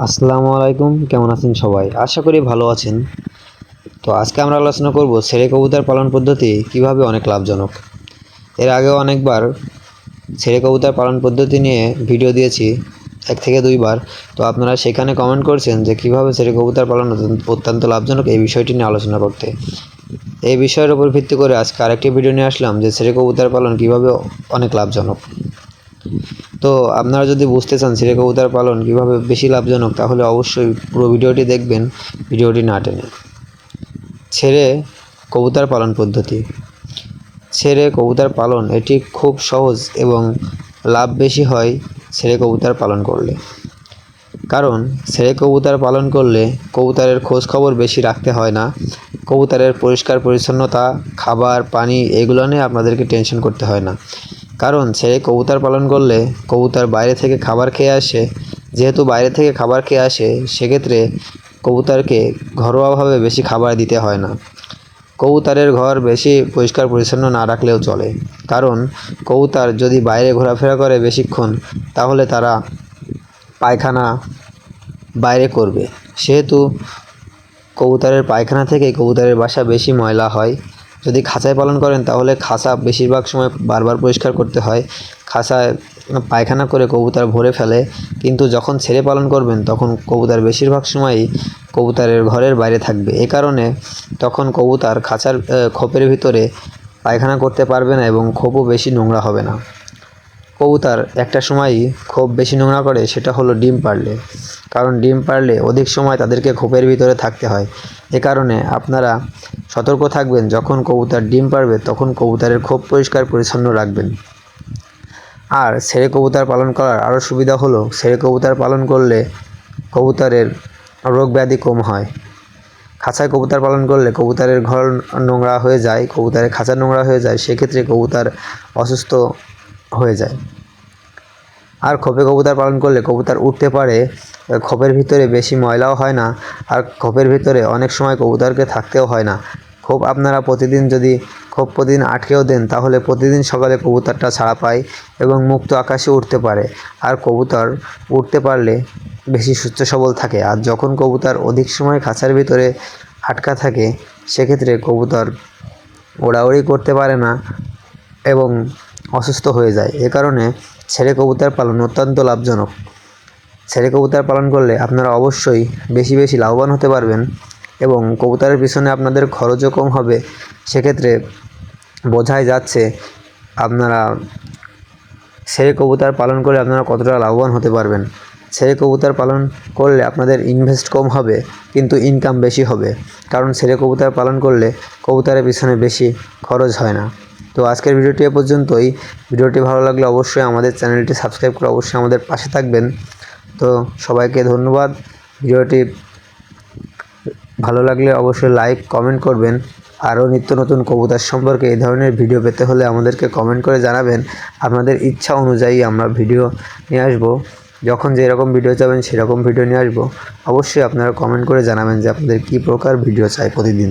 আসসালামু আলাইকুম, কেমন আছেন সবাই? আশা করি ভালো আছেন। তো আজকে আমরা আলোচনা করব ছেড়ে কবুতর পালন পদ্ধতি কীভাবে অনেক লাভজনক। এর আগেও অনেকবার ছেড়ে কবুতর পালন পদ্ধতি নিয়ে ভিডিও দিয়েছি, এক থেকে দুইবার। তো আপনারা সেখানে কমেন্ট করছেন যে কীভাবে ছেড়ে কবুতর পালন অত্যন্ত- লাভজনক এই বিষয়টি নিয়ে আলোচনা করতে। এই বিষয়ের উপর ভিত্তি করে আজকে আরেকটি ভিডিও নিয়ে আসলাম যে ছেড়ে কবুতর পালন কীভাবে অনেক লাভজনক। তো আপনারা যদি বুঝতে চান ছেড়ে কবুতর পালন কীভাবে বেশি লাভজনক, তাহলে অবশ্যই পুরো ভিডিওটি দেখবেন, ভিডিওটি না টেনে। ছেড়ে কবুতর পালন পদ্ধতি। ছেড়ে কবুতর পালন, এটি খুব সহজ এবং লাভ বেশি হয় ছেড়ে কবুতর পালন করলে। কারণ, ছেড়ে কবুতর পালন করলে কবুতরের খোঁজ খবর বেশি রাখতে হয় না। কবুতরের পরিষ্কার পরিচ্ছন্নতা, খাবার, পানি, এগুলো নিয়ে আপনাদেরকে টেনশন করতে হয় না। কারণ ছেড়ে কবুতর পালন করলে কবুতর বাইরে থেকে খাবার খেয়ে আসে। যেহেতু বাইরে থেকে খাবার খেয়ে আসে, সেক্ষেত্রে কবুতরকে ঘরোয়াভাবে বেশি খাবার দিতে হয় না। কবুতরের ঘর বেশি পরিষ্কার পরিচ্ছন্ন না রাখলেও চলে। কারণ কবুতর যদি বাইরে ঘোরাফেরা করে বেশিক্ষণ, তাহলে তারা পায়খানা বাইরে করবে। সেহেতু কবুতরের পায়খানা থেকে কবুতরের বাসা বেশি ময়লা হয়। যদি খাঁচায় পালন করেন, তাহলে খাঁচা বেশিরভাগ সময় বারবার পরিষ্কার করতে হয়। খাঁচায় পায়খানা করে কবুতর ভরে ফেলে, কিন্তু যখন ছেড়ে পালন করবেন, তখন কবুতর বেশিরভাগ সময়ই কবুতরের ঘরের বাইরে থাকবে। এ কারণে তখন কবুতর খাঁচার খোপের ভিতরে পায়খানা করতে পারবে না এবং খোপও বেশি নোংরা হবে না। কবুতর একটা সময়ই খুব বেশি নোংরা করে, সেটা হলো ডিম পারলে। কারণ ডিম পারলে অধিক সময় তাদেরকে খোপের ভিতরে থাকতে হয়। এ কারণে আপনারা সতর্ক থাকবেন, যখন কবুতর ডিম পারবে, তখন কবুতরের খোপ পরিষ্কার পরিচ্ছন্ন রাখবেন। আর ছেড়ে কবুতর পালন করার আরও সুবিধা হলো, ছেড়ে কবুতর পালন করলে কবুতরের রোগ ব্যাধি কম হয়। খাঁচায় কবুতর পালন করলে কবুতরের ঘর নোংরা হয়ে যায়, কবুতরের খাঁচা নোংরা হয়ে যায়, সেক্ষেত্রে কবুতর অসুস্থ হয়ে যায়। আর খোপে কবুতর পালন করলে কবুতর উঠতে পারে খোপের ভিতরে বেশি ময়লাও হয় না, আর খোপের ভিতরে অনেক সময় কবুতরকে থাকতেও হয় না। খোপ আপনারা প্রতিদিন যদি খোপ প্রতিদিন আটকেও দেন, তাহলে প্রতিদিন সকালে কবুতরটা ছাড়া পায় এবং মুক্ত আকাশে উঠতে পারে। আর কবুতর উঠতে পারলে বেশি সুস্থ সবল থাকে। আর যখন কবুতর অধিক সময় খাঁচার ভিতরে আটকা থাকে, সেক্ষেত্রে কবুতর ওড়াউড়ি করতে পারে না এবং অসুস্থ হয়ে যায়। এ কারণে ছেড়ে কবুতর পালন অত্যন্ত লাভজনক। ছেড়ে কবুতর পালন করলে আপনারা অবশ্যই বেশি বেশি লাভবান হতে পারবেন এবং কবুতরের পিছনে আপনাদের খরচও কম হবে। সেক্ষেত্রে বোঝাই যাচ্ছে আপনারা ছেড়ে কবুতর পালন করলে আপনারা কতটা লাভবান হতে পারবেন। ছেড়ে কবুতর পালন করলে আপনাদের ইনভেস্ট কম হবে, কিন্তু ইনকাম বেশি হবে। কারণ ছেড়ে কবুতর পালন করলে কবুতরের পিছনে বেশি খরচ হয় না। তো আজকের ভিডিওটি এ পর্যন্তই। ভিডিওটি ভালো লাগলে অবশ্যই আমাদের চ্যানেলটি সাবস্ক্রাইব করে অবশ্যই আমাদের পাশে থাকবেন। তো সবাইকে ধন্যবাদ। ভিডিওটি ভালো লাগলে অবশ্যই লাইক, কমেন্ট করবেন। আরও নিত্য নতুন কবুতর সম্পর্কে এই ধরনের ভিডিও পেতে হলে আমাদেরকে কমেন্ট করে জানাবেন। আপনাদের ইচ্ছা অনুযায়ী আমরা ভিডিও নিয়ে আসব। যখন যেরকম ভিডিও চাবেন সেরকম ভিডিও নিয়ে আসব। অবশ্যই আপনারা কমেন্ট করে জানাবেন যে আপনাদের কী প্রকার ভিডিও চাই প্রতিদিন।